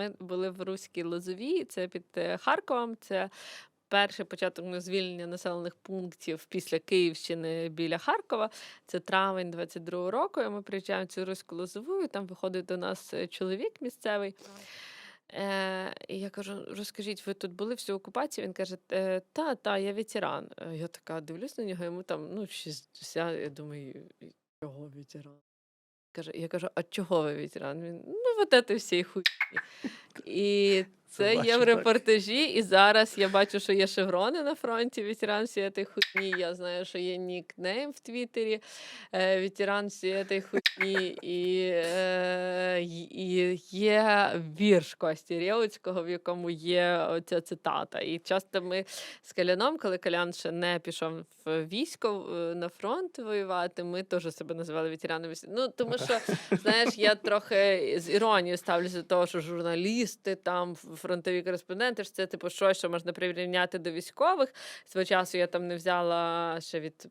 ми були в Руській Лозовій, це під е, Харковом. Це перший початок звільнення населених пунктів після Київщини біля Харкова. Це травень 22-го року. І ми приїжджаємо в цю Руську Лозову, і там виходить до нас е, чоловік місцевий. Е, і я кажу: розкажіть, ви тут були всю окупацію? Він каже: «Е, та, та, я ветеран. Я така дивлюсь на нього, йому там ну, 60, я думаю, чого ветеран? Каже, я кажу, а чого ви ветеран? Він, ну, от це всі хуйні. І це є в бачу, так. репортажі, і зараз я бачу, що є шеврони на фронті, ветеран цієї хуйні. Я знаю, що є нікнейм в Твіттері, е, ветеран цієї хуйні, і, е, і є вірш Кості Рєвицького, в якому є оця цитата. І часто ми з Каляном, коли Калян ще не пішов в військо е, на фронт воювати, ми теж себе називали ветеранами. Ну, тому що, знаєш, я трохи з іронією ставлюся до того, що журналісти, там фронтові кореспонденти, ж це типу щось, що можна прирівняти до військових. Свого часу я там не взяла ще від.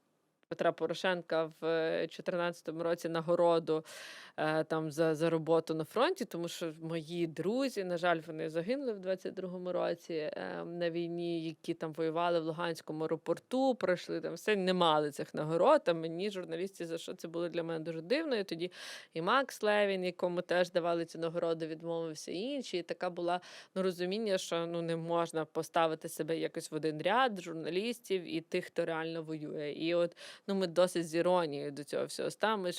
Петра Порошенка в 2014 році нагороду е, там за, за роботу на фронті, тому що мої друзі, на жаль, вони загинули в 22-му році е, на війні, які там воювали в Луганському аеропорту, пройшли там все, не мали цих нагород. А мені журналісти за що це було для мене дуже дивно. І тоді і Макс Левін, якому теж давали цю нагороду, відмовився і інші. І така була ну, розуміння, що ну не можна поставити себе якось в один ряд журналістів і тих, хто реально воює. І от ну ми досить з іронією до цього всього ставимося.